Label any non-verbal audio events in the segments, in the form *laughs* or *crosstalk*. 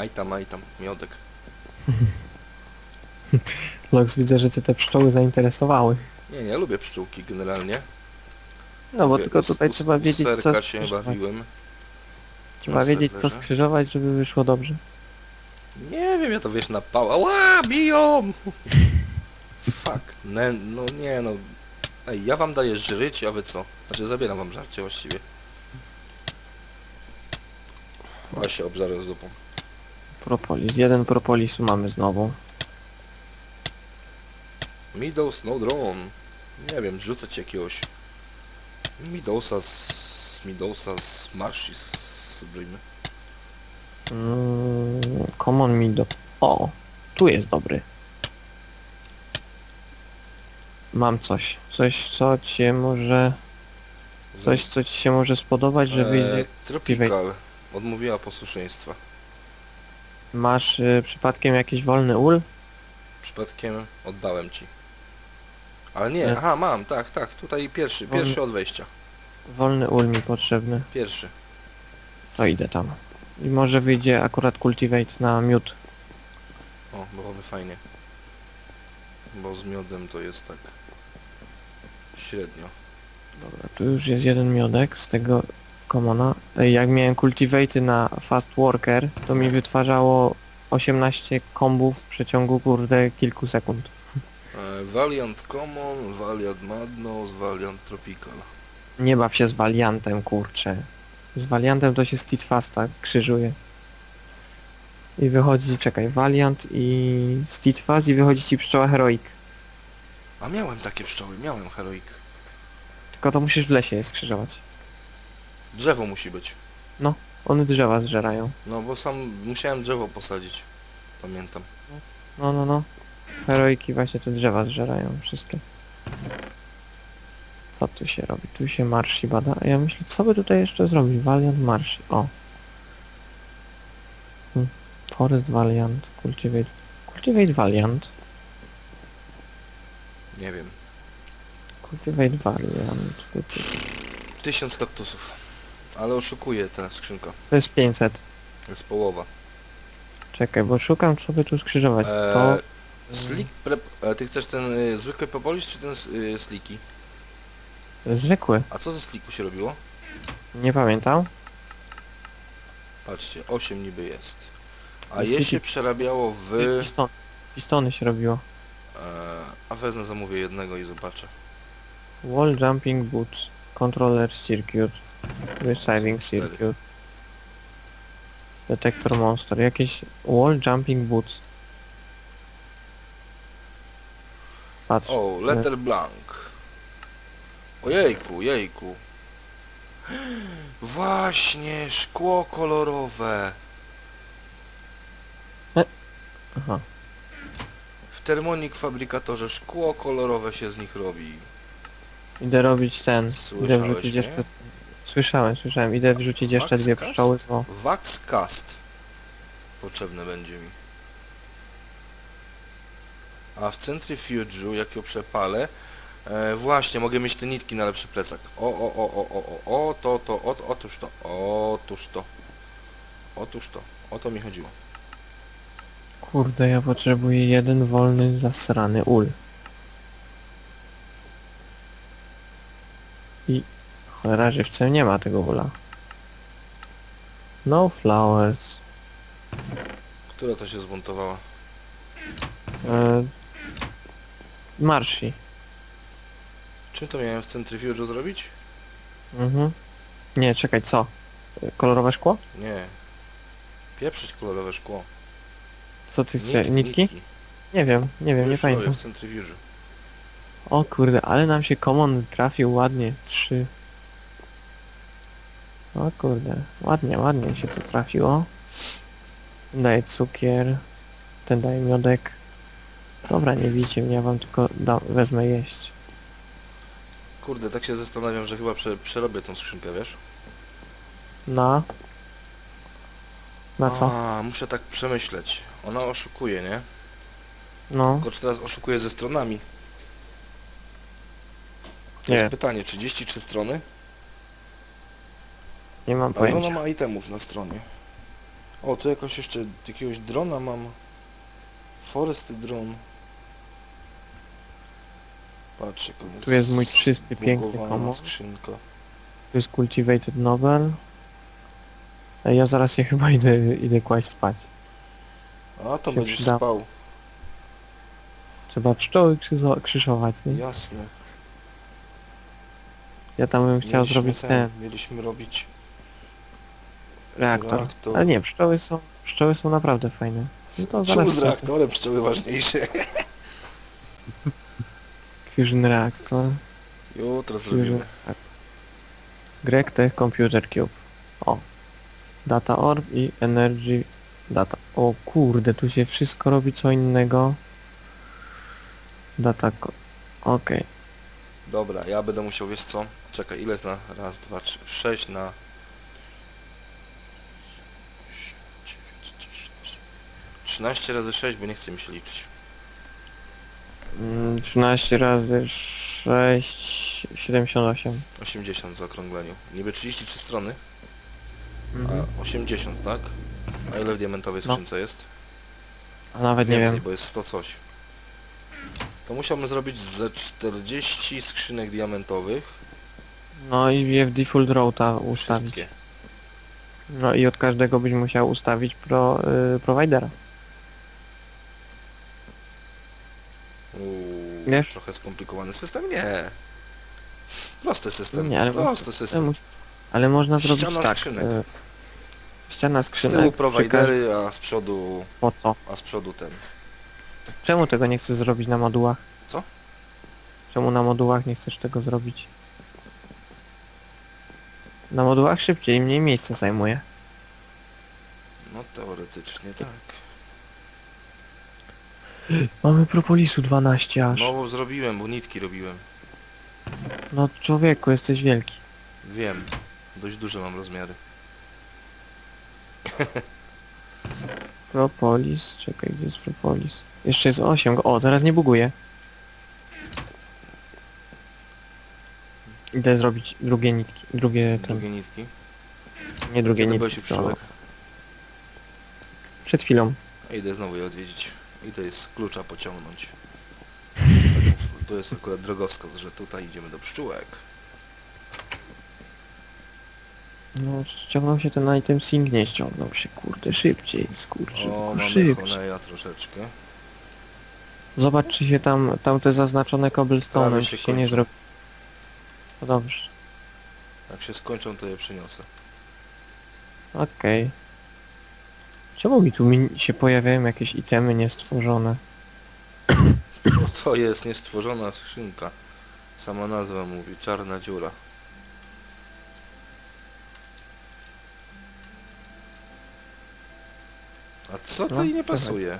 Aj tam, aj tam, miodek. *laughs* Lox, widzę, że cię te pszczoły zainteresowały. Nie, nie, lubię pszczółki generalnie. No bo tylko tutaj u- trzeba wiedzieć co się skrzyżować. bawiłem. Trzeba na wiedzieć co serwerze. skrzyżować, żeby wyszło dobrze. Nie wiem, ja to wiesz na pała. Ła, biją! Fuck. Ne, no nie no. Ej, ja wam daję żyć, a wy co? Znaczy zabieram wam żarcie właściwie. A się obżarłem zupą. Propolis. Jeden propolisu mamy znowu. Meadows no drone. Nie wiem, rzucę ci jakiegoś Meadowsa z... Meadowsa z Marshi z Brymy. Mm, common. O! Tu jest dobry. Mam coś. Coś co cię może... Coś co ci się może spodobać, że wyjdzie... Eee, Tropical. Odmówiła posłuszeństwa. Masz y, przypadkiem jakiś wolny ul? Przypadkiem oddałem ci. Ale nie, Nie. aha, mam, tak, tak, tutaj pierwszy, pierwszy od wejścia. Wolny ul mi potrzebny. Pierwszy. To idę tam. I może wyjdzie akurat cultivate na miód. O, byłoby fajnie. Bo z miodem to jest tak średnio. Dobra, tu już jest jeden miodek z tego commona. Ej, Jak miałem cultivaty na fast worker, to mi wytwarzało 18 kombów w przeciągu kurde kilku sekund. E, Valiant Common, Valiant Madness, Valiant Tropical. Nie baw się z Valiantem, kurczę. Z Valiantem to się Steadfasta krzyżuje. I wychodzi, czekaj, Valiant i Steadfast i wychodzi ci pszczoła Heroic. A miałem takie pszczoły, miałem Heroic. Tylko to musisz w lesie je skrzyżować. Drzewo musi być. One drzewa zżerają. No bo sam musiałem drzewo posadzić. Pamiętam. No, no, no. Heroiki właśnie te drzewa zżerają wszystkie. Co tu się robi? Tu się marszy bada. A ja myślę, co by tutaj jeszcze zrobić? Valiant marszy. O. Hmm. Forest Valiant. Cultivate. Cultivate Valiant. Nie wiem. Cultivate Valiant. Tu, tu. Tysiąc kaktusów. Ale oszukuje ta skrzynka. To jest 500. To jest połowa. Czekaj, bo szukam co by tu skrzyżować. Eee, To Slick prep... E, ty chcesz ten y, zwykły propolis czy ten y, sliki? zwykły. A co ze sliku się robiło? Nie pamiętam. Patrzcie, 8 niby jest. A Jest je sliki- się przerabiało w... Piston, pistony się robiło. E, a wezmę, zamówię jednego i zobaczę. Wall jumping boots, controller circuit, receiving circuit, detector monster, jakieś wall jumping boots. Patrz, O, letter blank. Ojejku, jejku. Właśnie, szkło kolorowe. aha, W Thermonic Fabrykatorze szkło kolorowe się z nich robi. idę robić ten, idę Słyszałeś wrzucić mnie? jeszcze, słyszałem, słyszałem, idę wrzucić jeszcze dwie Wax pszczoły, cast? bo Wax cast. Potrzebne będzie mi. A w centrifuge'u, jak ją przepalę, e, właśnie, mogę mieć te nitki na lepszy plecak. O, o, o, o, o, o, o, to, to, o, otóż to, otóż to. Otóż to, o to mi chodziło. kurde, ja potrzebuję jeden wolny, zasrany ul. I cholera żywcem nie ma tego ula. No flowers. Która to się zmontowała? E, Marsi. Czym to miałem w centrifuge'u zrobić? Mhm. Nie, czekaj, co? Kolorowe szkło? Nie. Pieprzyć kolorowe szkło. Co ty chcesz? Nitki? Nie wiem, nie wiem, nie Wyszło je pamiętam. w centrifuge'u. O kurde, ale nam się common trafił ładnie. Trzy. O kurde, ładnie, ładnie się to trafiło. Daje cukier. Ten daje miodek. Dobra, nie bijcie mnie, ja wam tylko da, wezmę jeść. Kurde, tak się zastanawiam, że chyba prze, przerobię tą skrzynkę, wiesz? Na? Na co? A, muszę tak przemyśleć. Ona oszukuje, nie? No, Tylko czy teraz oszukuje ze stronami? To Nie. jest pytanie, 33 strony? Nie mam A ile ona pojęcia. ma itemów na stronie? O, tu jakoś jeszcze jakiegoś drona mam. Forest dron. Patrz, jak on Tu jest mój czysty, piękny zbugowana komod. skrzynka. Tu jest Cultivated Nobel. Ej, ja zaraz się chyba idę, idę kłaść spać. A, to Się będziesz przyda. spał. Trzeba pszczoły krzyzo- krzyżować, nie? Jasne. Ja tam bym chciał Mieliśmy zrobić ten Mieliśmy robić reaktor. reaktor. Ale nie, pszczoły są, pszczoły są naprawdę fajne. No to Czemu zaraz z reaktorem pszczoły ważniejsze? *laughs* Fusion Reactor. Jutro Fusion zrobimy. Reactor. Greg Tech Computer Cube. O. Data Orb i Energy Data. O kurde, tu się wszystko robi co innego. Data co- Okej. Dobra, ja będę musiał, wiesz co? Czekaj, ile jest na raz, dwa, trzy, sześć na... 13 razy 6, bo nie chce mi się liczyć. Mm, 13 razy 6... 78. 80 w zaokrągleniu. Niby 33 strony, Mhm. a 80, tak? A ile w diamentowej No. skrzynce jest? A nawet nie Więcej, wiem. bo jest 100 coś. To musiałbym zrobić ze 40 skrzynek diamentowych. No i je w default routa ustawić. Wszystkie. No i od każdego byś musiał ustawić pro, y, providera. Wiesz? trochę skomplikowany system? Nie. Prosty system. Nie, ale Prosty system. ale można zrobić Ściana tak. skrzynek. y, ściana Z skrzynek. tyłu przy prowajdery, a z przodu, Po co? a z przodu ten. Czemu tego nie chcesz zrobić na modułach? Co? Czemu na modułach nie chcesz tego zrobić? Na modułach szybciej mniej miejsca zajmuje. No teoretycznie tak. Mamy propolisu 12 aż. Nową zrobiłem, bo nitki robiłem. No człowieku, jesteś wielki. Wiem. Dość duże mam rozmiary. *laughs* Propolis, czekaj, gdzie jest propolis? Jeszcze jest 8, go- o teraz nie buguje. Idę zrobić drugie nitki, drugie ten, Drugie nitki. nie drugie Kiedy nitki, byłeś u to przed chwilą. Idę znowu je odwiedzić. Idę jest klucza pociągnąć. To jest akurat drogowskaz, że tutaj idziemy do pszczółek. No, ściągnął się ten item sync, nie ściągnął się, kurde, szybciej, skurczy, O, mamy szybciej. Honeya troszeczkę. Zobacz, czy się tam, tam te zaznaczone cobblestone'em, Prawie czy się się nie kończą. zrobi. No dobrze, Jak się skończą, to je przyniosę. okej. Czemu mi tu mi się pojawiają jakieś itemy niestworzone? *coughs* To jest niestworzona skrzynka. Sama nazwa mówi, czarna dziura. A co to No, i nie dawaj. pasuje?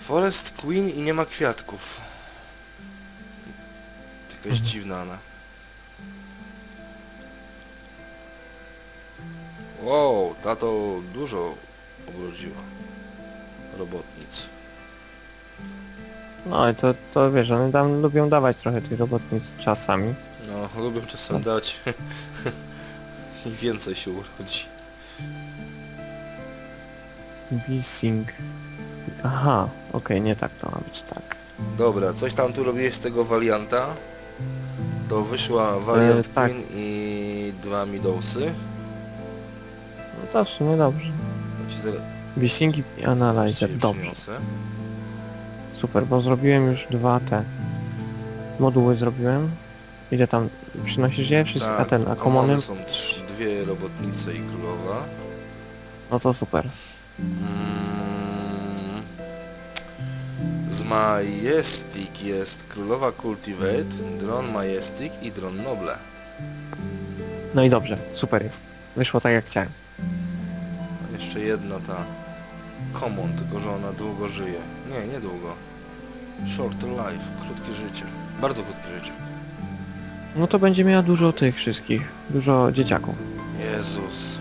Forest Queen i nie ma kwiatków. Jakaś Mhm. dziwna ona. Wow, ta to dużo ubrudziła. Robotnic. No i to, to wiesz, one tam lubią dawać trochę tych robotnic czasami. No, lubię czasem dać *laughs* i więcej się urodzi. V-Sync. Aha, okej, nie tak to ma być, tak. Dobra, coś tam tu robiłeś z tego Valianta. To wyszła Valiant E, tak. Queen i dwa Midowsy. To w sumie dobrze. Ja ci zaraz V-Sync i Analyzer, dobrze. przyniosę. Super, bo zrobiłem już dwa te moduły zrobiłem. Ile tam przynosisz je? Wszystko, a ten, a komony? Tak, są trzy, dwie robotnice i królowa. No to super. Mm, z Majestic jest królowa Cultivate, Dron Majestic i Dron Noble. No i dobrze, super jest. Wyszło tak jak chciałem. Jeszcze jedna ta Common, tylko że ona długo żyje. Nie, nie długo. Short life, krótkie życie. Bardzo krótkie życie. No to będzie miała dużo tych wszystkich, dużo dzieciaków. Jezus.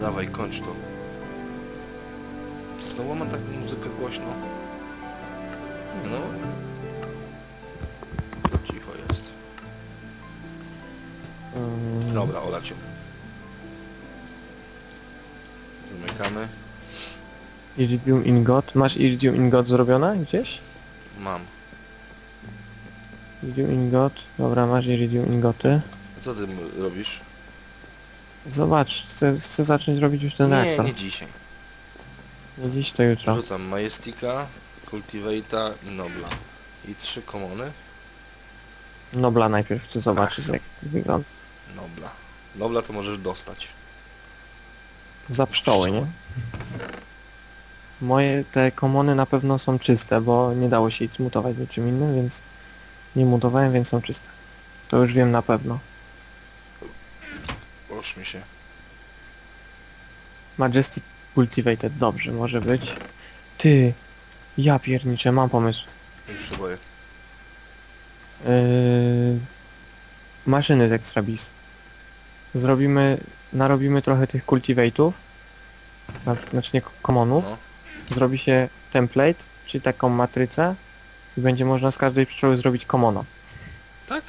Dawaj, kończ to. Znowu mam taką muzykę głośno. No. Cicho jest. Mm, Dobra, olać Czekamy. Iridium ingot. Masz iridium ingot zrobione gdzieś? Mam. Iridium ingot. Dobra, masz iridium ingoty. Co ty m- robisz? Zobacz, chcę, chcę zacząć robić już ten nie, reaktor. nie dzisiaj. Nie dziś, to jutro. Rzucam Majestika, Cultivate'a i Nobla. I trzy komony. Nobla najpierw chcę zobaczyć Ach, jak wygląda. Nobla. Nobla to możesz dostać. Za pszczoły, nie? Moje te komony na pewno są czyste, bo nie dało się ich zmutować niczym innym, więc nie mutowałem, więc są czyste. To już wiem na pewno. Połóż mi się. Majestic Cultivated, dobrze, może być. Ty, ja pierniczę, mam pomysł. Już się boję. Yy, maszyny z Extra Bis. Zrobimy, narobimy trochę tych cultivate'ów, na- znaczy nie komonów. No. Zrobi się template, czyli taką matrycę i będzie można z każdej pszczoły zrobić komona. Tak?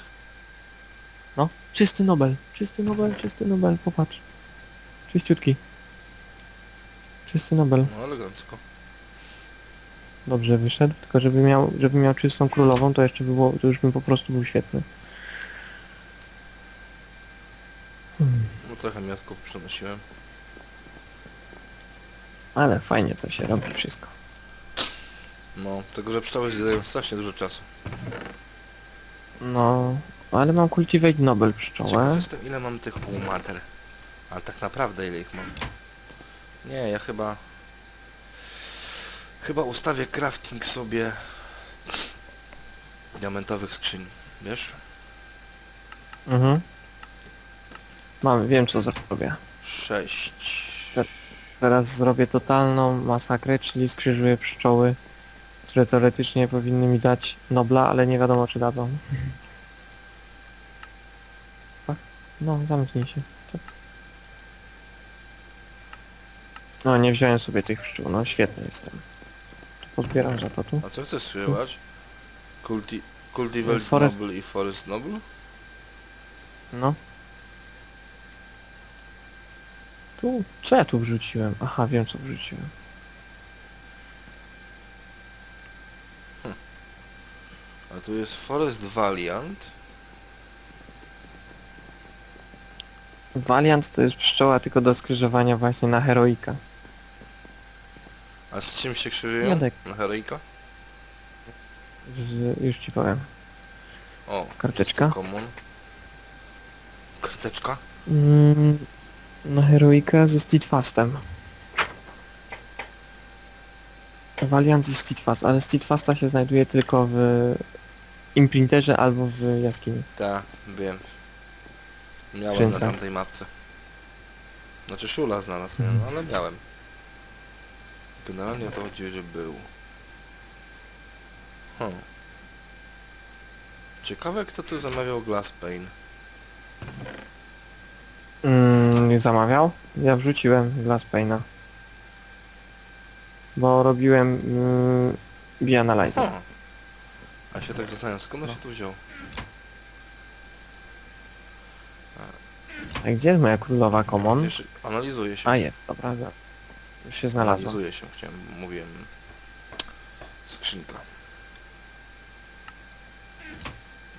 No, czysty Nobel, czysty Nobel, czysty Nobel, popatrz. Czyściutki. Czysty Nobel. No elegancko. Dobrze wyszedł, tylko żeby miał, żeby miał czystą królową, to jeszcze by było, to już bym po prostu był świetny. Trochę miotków przenosiłem. Ale fajnie to się robi wszystko. No, tego, że pszczoły zjadają strasznie dużo czasu. No, ale mam Cultivate Nobel Ciekaw pszczołę. jestem ile mam tych półmater. Ale tak naprawdę ile ich mam. Nie, ja chyba... Chyba ustawię crafting sobie... Diamentowych skrzyń. Wiesz? Mhm. Mam, wiem co zrobię. Sześć. Tak. Teraz zrobię totalną masakrę, czyli skrzyżuję pszczoły, które teoretycznie powinny mi dać Nobla, ale nie wiadomo czy dadzą. *laughs* Tak? No, zamknij się. Tak. No, nie wziąłem sobie tych pszczół, no świetny jestem. To pozbieram za to tu. A co chcesz słyszeć? Culti... Cultivate Forest- Noble i Forest Noble? No. Tu, co ja tu wrzuciłem? Aha, wiem co wrzuciłem. A tu jest Forest Valiant. Valiant to jest pszczoła tylko do skrzyżowania właśnie na heroika. A z czym się krzyżują? Jadek. Na heroika? Z, już ci powiem. O, Karteczka. Common. Karteczka? Mm, na heroika ze Steadfastem. Valiant i Steadfast, ale Steadfasta się znajduje tylko w imprinterze albo w jaskini. Tak, wiem. Miałem Skrzynce. na tamtej mapce. Znaczy Szula znalazł, nie? Mhm. No, ale miałem. Generalnie o to chodzi, że był. Hmm. Ciekawe kto tu zamawiał Glass Pane. Nie zamawiał? Ja wrzuciłem Glass Pane'a. Bo robiłem mm, Bianalyzer. Hmm. A się tak zastanawiam, skąd on No. się tu wziął? A gdzie jest moja królowa Common? Jeszcze analizuje się. A jest, dobra, za- już się znalazła. Analizuje się, chciałem, mówiłem. Skrzynka.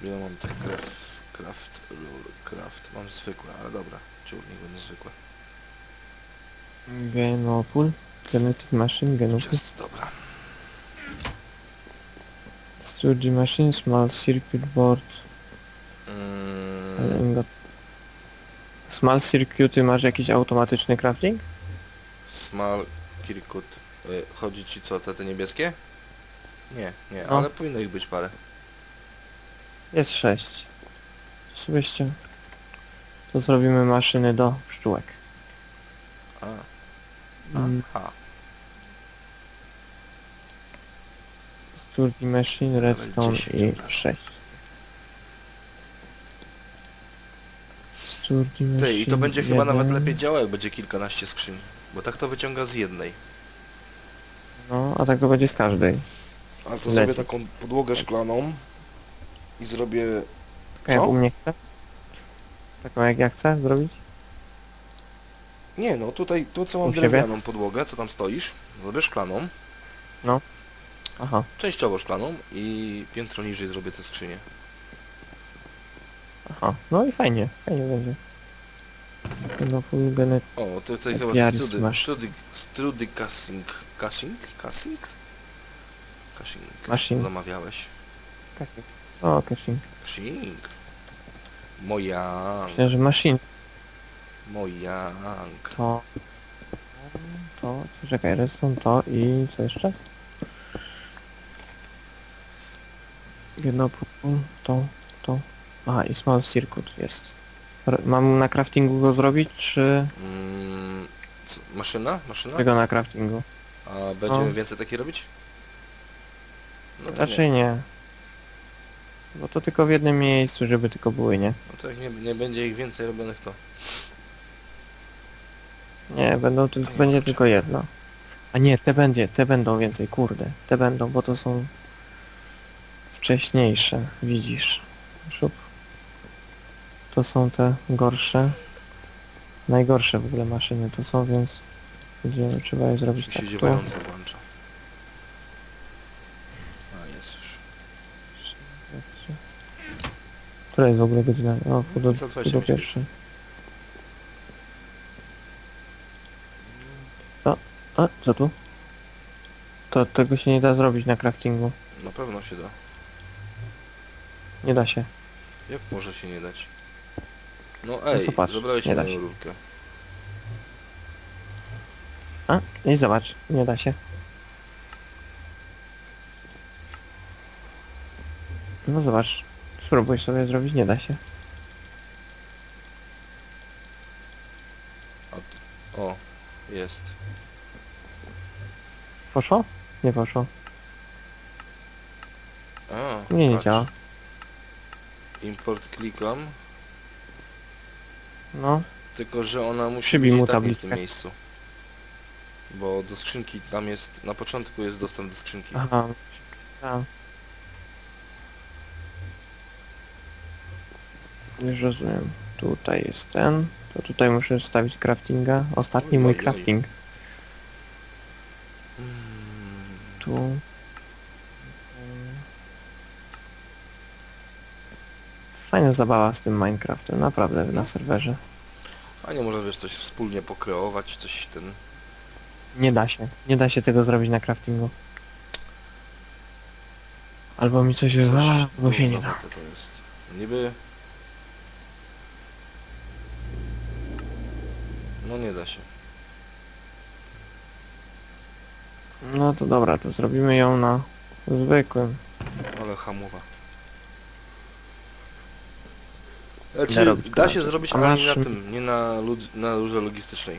Ile mam tych craft, craft, rule, craft. Mam zwykłe, ale dobra. Ciur, niech będą zwykłe. Genopul, Genetic Machine, Genopul, Jest, dobra. Sturdy Machine, Small Circuit Board, Mm, ingot. Small Circuity masz jakiś automatyczny crafting? small Kirkut. Y, Chodzi ci co, te, te niebieskie? Nie, nie, No. ale powinno ich być parę. Jest sześć. Sobie ścią- To zrobimy maszyny do pszczółek. A, Mm, aha. Sturdy Machine, Redstone 10 i od razu. 6. Sturdy Machine. Ty, i to będzie chyba nawet jeden. lepiej działało, jak będzie kilkanaście skrzyń. Bo tak to wyciąga z jednej. No, a tak to będzie z każdej. Ale to Leci. zrobię taką podłogę szklaną i zrobię... Co? u mnie chce? Taką jak ja chcę zrobić? Nie, no tutaj, tu co mam U siebie? drewnianą podłogę, co tam stoisz, zrobię szklaną, Aha. częściowo szklaną i piętro niżej zrobię te skrzynie. Aha. No i fajnie. Fajnie będzie. No genet... O, to tutaj chyba strudy, masz. strudy, strudy casing, casing, casing? Casing. Machine. Zamawiałeś. O, caching. Casing. Mojang, Myślę, że mojang. to... To... Czekaj, redstone to i co jeszcze? Genopół, to, to... Aha, i small circuit jest. R mam na craftingu go zrobić, czy... Mm, co, maszyna? Maszyna? Czego na craftingu? A będziemy No. więcej takich robić? No to Raczej nie. Bo to tylko w jednym miejscu, żeby tylko były, nie? No to jak nie, nie będzie ich więcej robionych, to... Nie, będą tylko, nie będzie tylko jedno. A nie, te będzie, te będą więcej, kurde. Te będą, bo to są wcześniejsze, widzisz. Szup. To są te gorsze. Najgorsze w ogóle maszyny to są, więc będziemy trzeba je zrobić Czy tak. się Tu. włącza. A, jest już. Która jest w ogóle godzina? O, pół do, Za pół 20 do pierwszej. O, a, co tu? To tego się nie da zrobić na craftingu. Na pewno się da. Nie da się. Jak może się nie dać? No ej, co patrz, zabrałeś nie da moją się. rurkę. A, i zobacz, nie da się. No zobacz, spróbuj sobie zrobić, nie da się. O, jest. Poszło? Nie poszło. A, Nie, nie patrz. działa. Import klikam, No, tylko że ona musi Przybij być mu i tak nie w tym miejscu. Bo do skrzynki tam jest, na początku jest dostęp do skrzynki. aha. A. Już rozumiem. Tutaj jest ten. To tutaj muszę stawić craftinga. Ostatni mój crafting. Tu. Fajna zabawa z tym Minecraftem, naprawdę na serwerze. A nie może wiesz coś wspólnie pokreować, coś ten... Nie da się. Nie da się tego zrobić na craftingu. Albo mi coś coś wywala, albo się nie da. to jest. Niby... No nie da się. No to dobra, to zrobimy ją na zwykłym. Ale hamowa. Znaczy, robić da się zrobić, A ale nie na masz- tym, nie na, lud- na rurze logistycznej.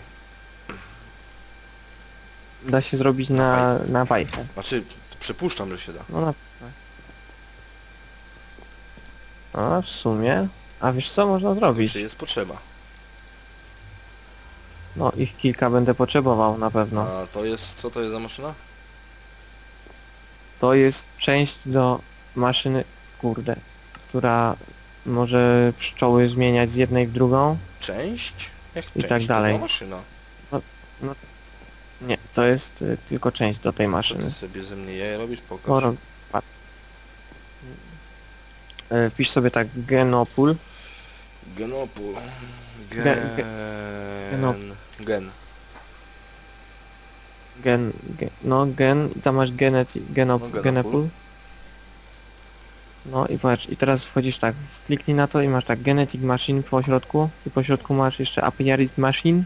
Da się zrobić na, na bajkę. Znaczy, przypuszczam, że się da. No na A w sumie. A wiesz co można zrobić? Czy jest potrzeba. No ich kilka będę potrzebował na pewno. A to jest, co to jest za maszyna? To jest część do maszyny, kurde, która może pszczoły zmieniać z jednej w drugą. Część? Jak I część? tak To dalej. była maszyna. Nie, to jest y, tylko część do tej Co maszyny. ty sobie ze mnie jaja robisz? Pokaż. Koro, patrz. E, Wpisz sobie tak genopul. Genopul. Ge- Gen. Gen. Gen, gen, no gen, i tam masz genet, genop, No, genopul. genepul. No i patrz, i teraz wchodzisz tak, kliknij na to i masz tak Genetic Machine po środku i po środku masz jeszcze Apiarist Machine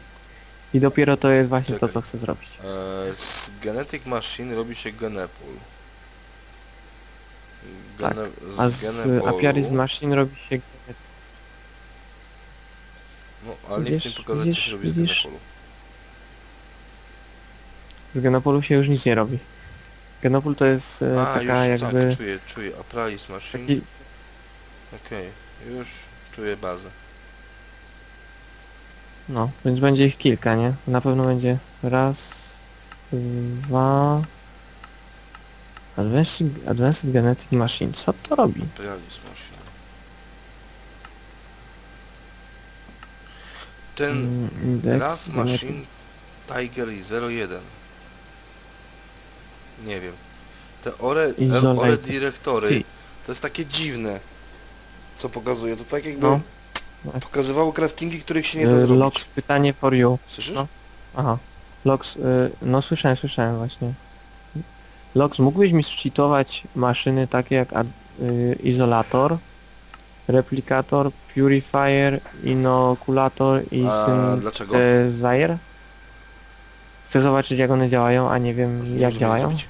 i dopiero to jest właśnie to, Czekaj. co chcę zrobić. E, z Genetic Machine robi się Genepul. Tak, Gene, A z Genepolu- Apiarist Machine robi się No, ale nie chcę mi Widzisz, pokazać, co widzisz, się robi z widzisz? Genepolu. z Genopolu się już nic nie robi. Genopol to jest e, A, taka już jakby tak, czuję, czuję. Apralis Machine. taki, Okej, już czuję bazę. no, więc będzie ich kilka, nie? Na pewno będzie raz, dwa... Advanced, Advanced Genetic Machine, co to robi? Apralis Machine. Ten Mm, Index, RAF genetic- Machine Tiger i 01. Nie wiem. Te ore, Isolated. ore dyrektory to jest takie dziwne. Co pokazuje? To tak jakby No. pokazywało craftingi, których się nie da Y, zrobić. Lox, pytanie for you. Słyszysz? no. Aha. Lox, y, no słyszałem, słyszałem właśnie. Lox, mógłbyś mi zcheatować maszyny takie jak ad, y, izolator, replikator, purifier, inokulator i A dlaczego? synthesizer? Chcę zobaczyć jak one działają, a nie wiem jak możemy działają. zrobić.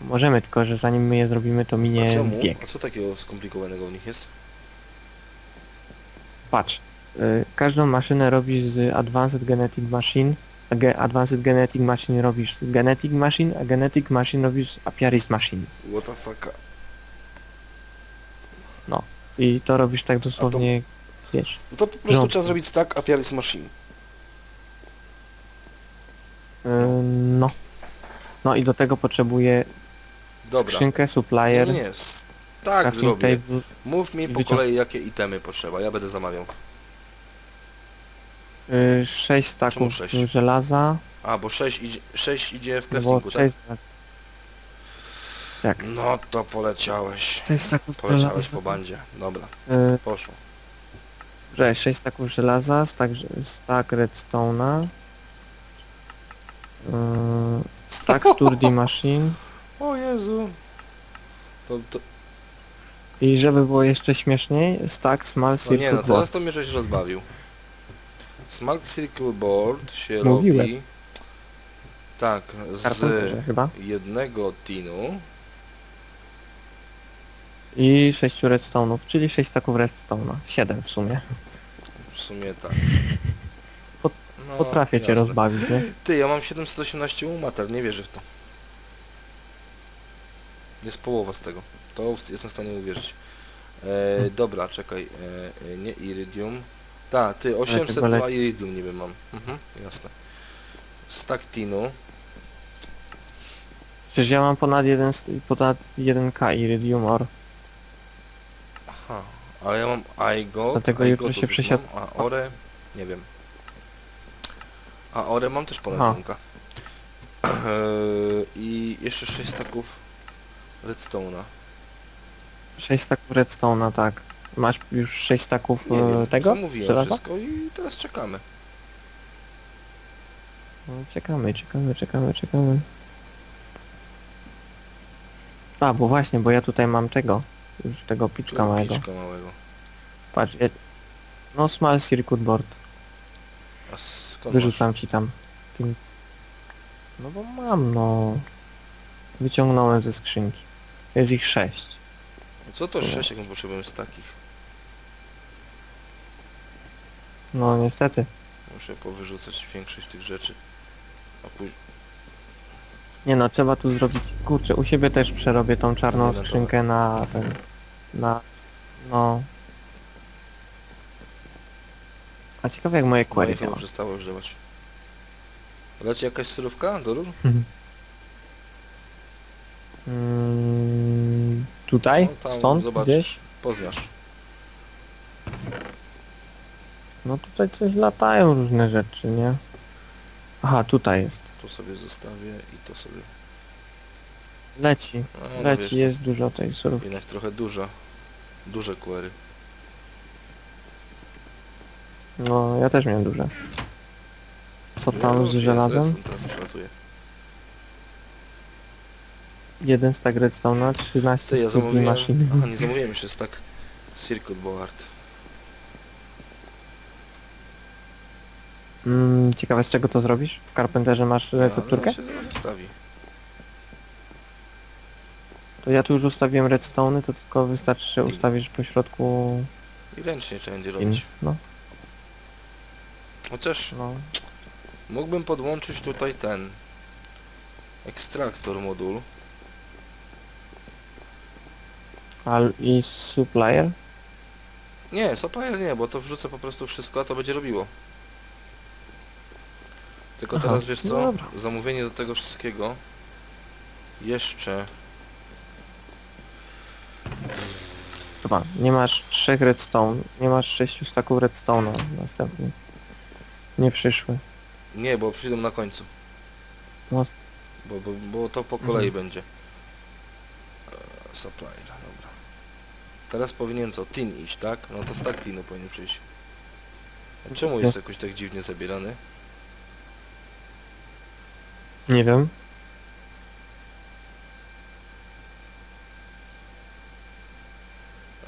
Możemy, tylko że zanim my je zrobimy to A minie czemu? wiek. A co takiego skomplikowanego w nich jest? Patrz, y, każdą maszynę robisz z Advanced Genetic Machine, a ge Advanced Genetic Machine robisz z Genetic Machine, a Genetic Machine robisz z Apiaris Machine. What the fuck? I to robisz tak dosłownie, wiesz. No to po prostu Rząd. trzeba zrobić stack Apiaris Machine. Y, no. No i do tego potrzebuję Dobra. skrzynkę, Nie, supplier, nie, nie. Tak crafting zrobię. table. Mów mi po wyciąg- kolei jakie itemy potrzeba, ja będę zamawiał. Y, 6 Czemu staków sześć? żelaza, A, bo 6 idzie, 6 idzie w bo craftingu, tak? 6 tak, No to poleciałeś. 6 staków Poleciałeś żelaza. po bandzie. Dobra, Y, poszło. Że 6 staków żelaza, stack, stack redstone'a, yy, stack sturdy *laughs* machine O Jezu. To, to, i żeby było jeszcze śmieszniej, stack small no nie circuit no, board. teraz to mnie żeś rozbawił. Smart Circle Board się Mówiłem. robi... Tak, z chyba. jednego tinu. I 6 redstone'ów, czyli 6 stacków redstone'a. 7 w sumie. W sumie tak. Pot- No, Potrafię cię jasne. rozbawić, nie? Ty, ja mam 718 umater, nie wierzę w to. Jest połowa z tego. To w- jestem w stanie uwierzyć. E, dobra, czekaj. E, e, nie iridium. Ta, ty, 802 leci. iridium niby mam. Mhm, jasne. Stack tinu. Przecież ja mam ponad 1, ponad 1k iridium ore. Aha, ale ja mam iGot. Dlatego jutro się przesiad- A Ore, nie wiem. A Ore mam też ponad Aha. *clears throat* I jeszcze 6 staków redstone'a. 6 stacków redstone'a, tak. Masz już 6 staków Nie e, wiem, tego? zamówiłem żelaza? wszystko i teraz czekamy. No, czekamy, czekamy, czekamy, czekamy. A, bo właśnie, bo ja tutaj mam tego. Już tego piczka małego. Piczka małego. Patrz, ja... no small circuit board. A skąd Wyrzucam ci tam. Tym... No bo mam, no. Wyciągnąłem ze skrzynki. Jest ich sześć. masz? Co to 6, jak my potrzebujemy z takich? No niestety. Muszę powyrzucać większość tych rzeczy. A później... Nie no, trzeba tu zrobić... Kurczę, u siebie też przerobię tą czarną skrzynkę na ten... Na... No... A ciekawe jak moje query chyba działa. przestało już działać. Leci jakaś surówka do rur? Mm, tutaj? No, tam Stąd? zobaczysz. Gdzieś? Poznasz. No tutaj coś latają różne rzeczy, nie? Aha, tutaj jest. Tu sobie zostawię i to sobie... Leci. No, no Leci, wiesz, jest dużo tej surówki. Jednak trochę duża. Duże query. No, ja też miałem duże. Co tam Już z żelazem? Teraz przelatuję. Jeden stack redstone'a, 13 Ty, ja stukli zamówiłem... maszyn. Aha, nie zamówiłem jeszcze tak Circuit Board. Mm, ciekawe z czego to zrobisz? W Carpenterze masz recepturkę? Ja, no, zostawi. To ja tu już ustawiłem redstone'y, to tylko wystarczy, że ustawisz po środku I ręcznie trzeba będzie robić. No, Chociaż no. mógłbym podłączyć tutaj ten ekstraktor modul. Al i supplier? Nie, supplier nie, bo to wrzucę po prostu wszystko, a to będzie robiło. Tylko Aha, teraz wiesz co? dobra. Zamówienie do tego wszystkiego jeszcze Kurwa, nie masz trzech redstone, nie masz sześciu staków redstone'a następnych. Nie przyszły. Nie, bo przyjdą na końcu. No, Bo, bo, bo to po kolei Mhm. będzie. E, supplier, dobra. Teraz powinien co? Tin iść, tak? No to stack tinu powinien przyjść. A czemu jest jakoś tak dziwnie zabierany? Nie wiem.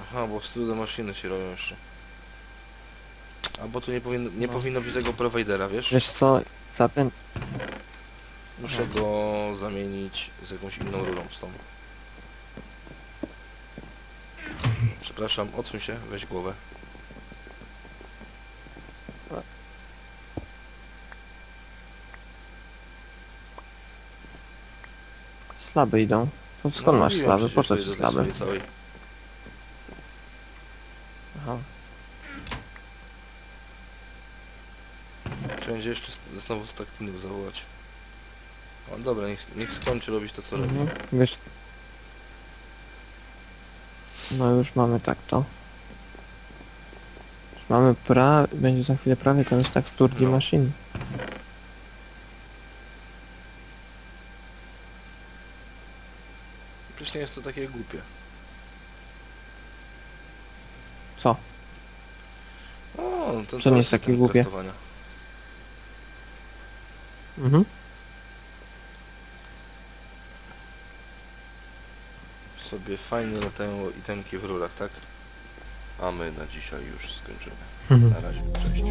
Aha, bo studio maszyny się robią jeszcze. Albo tu nie powinno, nie No. powinno być tego providera, wiesz? Wiesz co, za ten... Muszę go zamienić z jakąś inną rurą z tą. Przepraszam, odsuń się, weź głowę. Slaby idą. To skąd No, masz mówiłem slaby? przecież, Po co ci slaby? całej. Aha. Trzeba będzie jeszcze znowu stack tinów zawołać. O dobra, niech, niech skończy robić to co robi. Mhm. Wiesz... No już mamy tak to. Już mamy pra... Będzie za chwilę prawie cały stack sturgi No. machine. Przecież nie jest to takie głupie. Co? O, ten To nie jest takie głupie. kraftowania. Mhm. Sobie fajnie latają itemki w rurach, tak? A my na dzisiaj już skończymy. Mhm. Na razie, cześć.